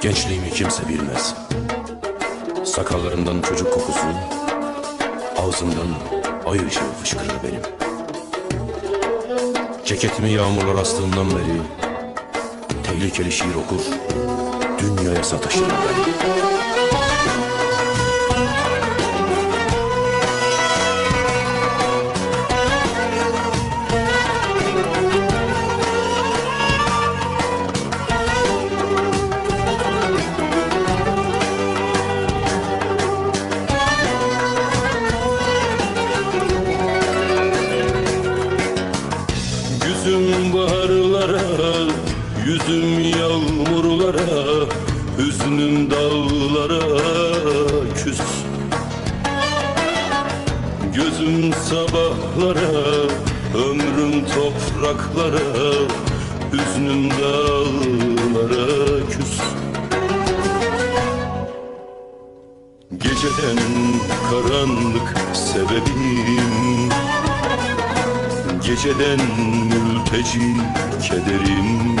Gençliğimi kimse bilmez. Sakallarımdan çocuk kokusu, ağzımdan ay ışığı fışkırır benim. Ceketimi yağmurlar astığından beri tehlikeli şiir okur, dünyaya sataşırım ben. Yüzüm yağmurlara Hüznüm dağlara küs. Gözüm sabahlara, ömrüm topraklara Hüznüm dağlara küs. Geceden karanlık sebebim. Geceden mülteci kederim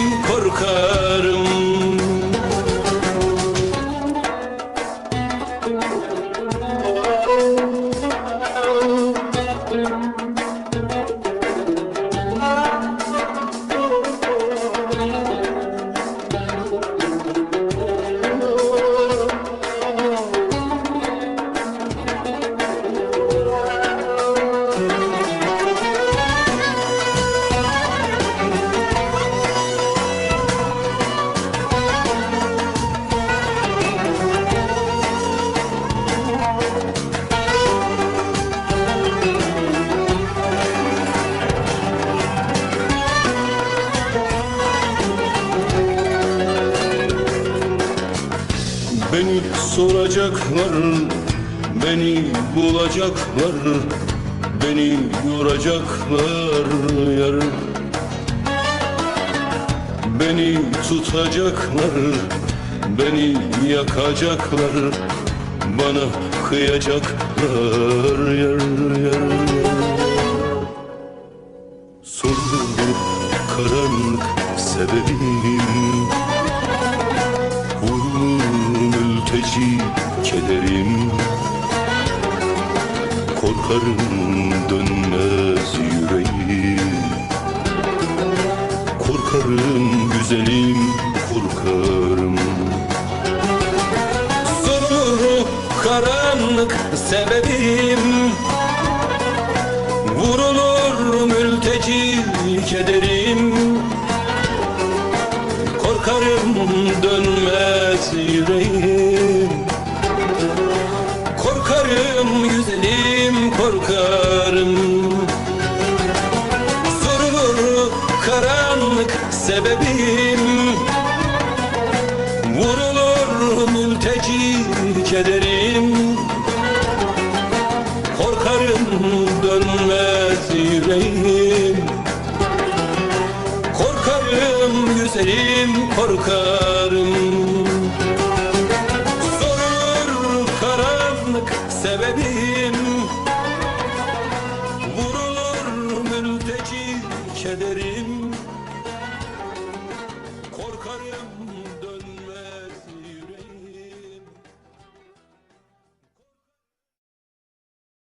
korkarım Beni soracaklar, beni bulacaklar, beni yoracaklar yar. Beni tutacaklar, beni yakacaklar, bana kıyacaklar yar yar. Sorulur karanlık sebebim mülteci kederim. Korkarım dönmez yüreğim. Korkarım güzelim korkarım. Sorulur karanlık sebebim. Vurulur mülteci kederim. Korkarım dönmez yüreğim kederim. Korkarım dönmez yüreğim. Korkarım güzelim korkarım. Sorulur karanlık sebebi